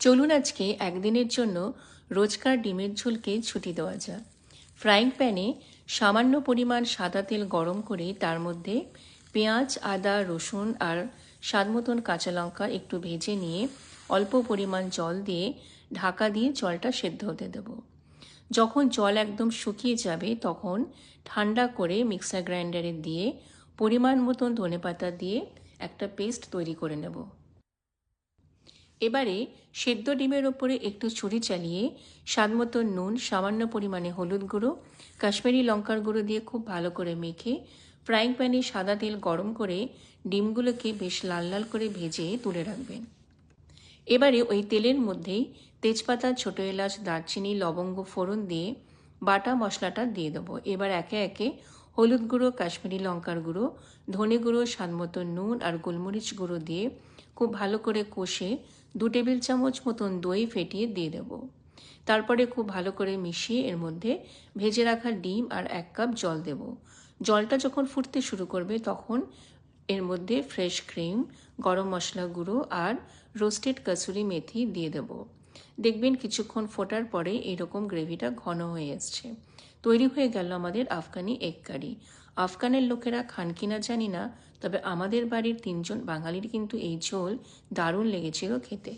চলুন আজকে একদিনের জন্য রোজকার ডিমের ঝোলকে ছুটি দেওয়া যাক। ফ্রাইং প্যানে সামান্য পরিমাণ সাদা তেল গরম করে তার মধ্যে পেঁয়াজ, আদা, রসুন আর স্বাদ মতন কাঁচা লঙ্কা একটু ভেজে নিয়ে অল্প পরিমাণ জল দিয়ে ঢাকা দিয়ে জলটা সেদ্ধ হতে দেব। যখন জল একদম শুকিয়ে যাবে তখন ঠান্ডা করে মিক্সার গ্রাইন্ডারে দিয়ে পরিমাণ মতন ধনেপাতা দিয়ে একটা পেস্ট তৈরি করে নেব। এবারে সেদ্ধ ডিমের ওপরে একটু ছুরি চালিয়ে স্বাদ মতো নুন, সামান্য পরিমাণে হলুদ গুঁড়ো, কাশ্মীরি লঙ্কার গুঁড়ো দিয়ে খুব ভালো করে মেখে, ফ্রাইং প্যানে সাদা তেল গরম করে ডিমগুলোকে বেশ লাল লাল করে ভেজে তুলে রাখবেন। এবারে ওই তেলের মধ্যেই তেজপাতা, ছোটো এলাচ, দারচিনি, লবঙ্গ ফোড়ন দিয়ে বাটা মশলাটা দিয়ে দেবো। এবার একে একে হলুদ গুঁড়ো, কাশ্মীরি লঙ্কার গুঁড়ো, ধনে গুঁড়ো, স্বাদ মতো নুন আর গোলমরিচ গুঁড়ো দিয়ে খুব ভালো করে কষে দু টেবিল চামচ মতন দই ফেটিয়ে দিয়ে দেব। তারপরে খুব ভালো করে মিশিয়ে এর মধ্যে ভেজে রাখা ডিম আর এক কাপ জল দেব। জলটা যখন ফুটতে শুরু করবে তখন এর মধ্যে ফ্রেশ ক্রিম, গরম মশলা গুঁড়ো আর রোস্টেড কাসুরি মেথি দিয়ে দেব। দেখবেন কিছুক্ষণ ফোটার পরে এরকম গ্রেভিটা ঘন হয়ে এসছে। তৈরি হয়ে গেল আমাদের আফগানি এগ কারি। আফগানের লোকেরা খান কিনা জানি না, তবে আমাদের বাড়ির তিনজন বাঙালির কিন্তু এই ঝোল দারুণ লেগেছিল খেতে।